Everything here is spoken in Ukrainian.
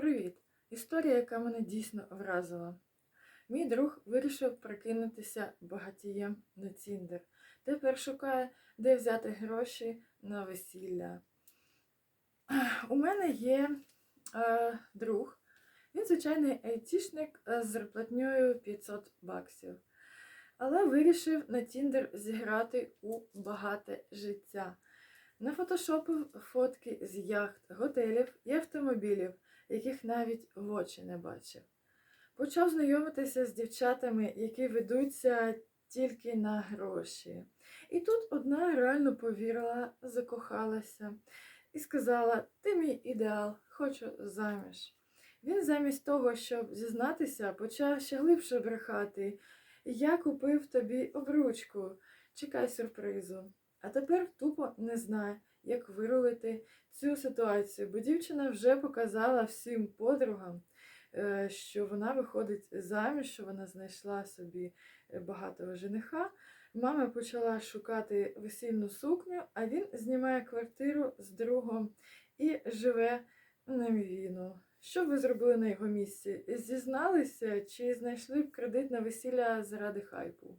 Привіт! Історія, яка мене дійсно вразила. Мій друг вирішив прикинутися багатієм на Тіндер. Тепер шукає, де взяти гроші на весілля. У мене є е, друг. Він звичайний айтішник з зарплатньою 500 баксів. Але вирішив на Тіндер зіграти у багате життя. Нафотошопив фотки з яхт, готелів і автомобілів, яких навіть в очі не бачив. Почав знайомитися з дівчатами, які ведуться тільки на гроші. І тут одна реально повірила, закохалася і сказала: Ти мій ідеал, хочу заміж. Він замість того, щоб зізнатися, почав ще глибше брехати. Я купив тобі обручку, чекай сюрпризу. А тепер тупо не знає, як вирулити цю ситуацію, бо дівчина вже показала всім подругам, е, що вона виходить заміж, що вона знайшла собі е, багатого жениха. Мама почала шукати весільну сукню, а він знімає квартиру з другом і живе на мівіну. Що б ви зробили на його місці? Зізналися чи знайшли б кредит на весілля заради хайпу?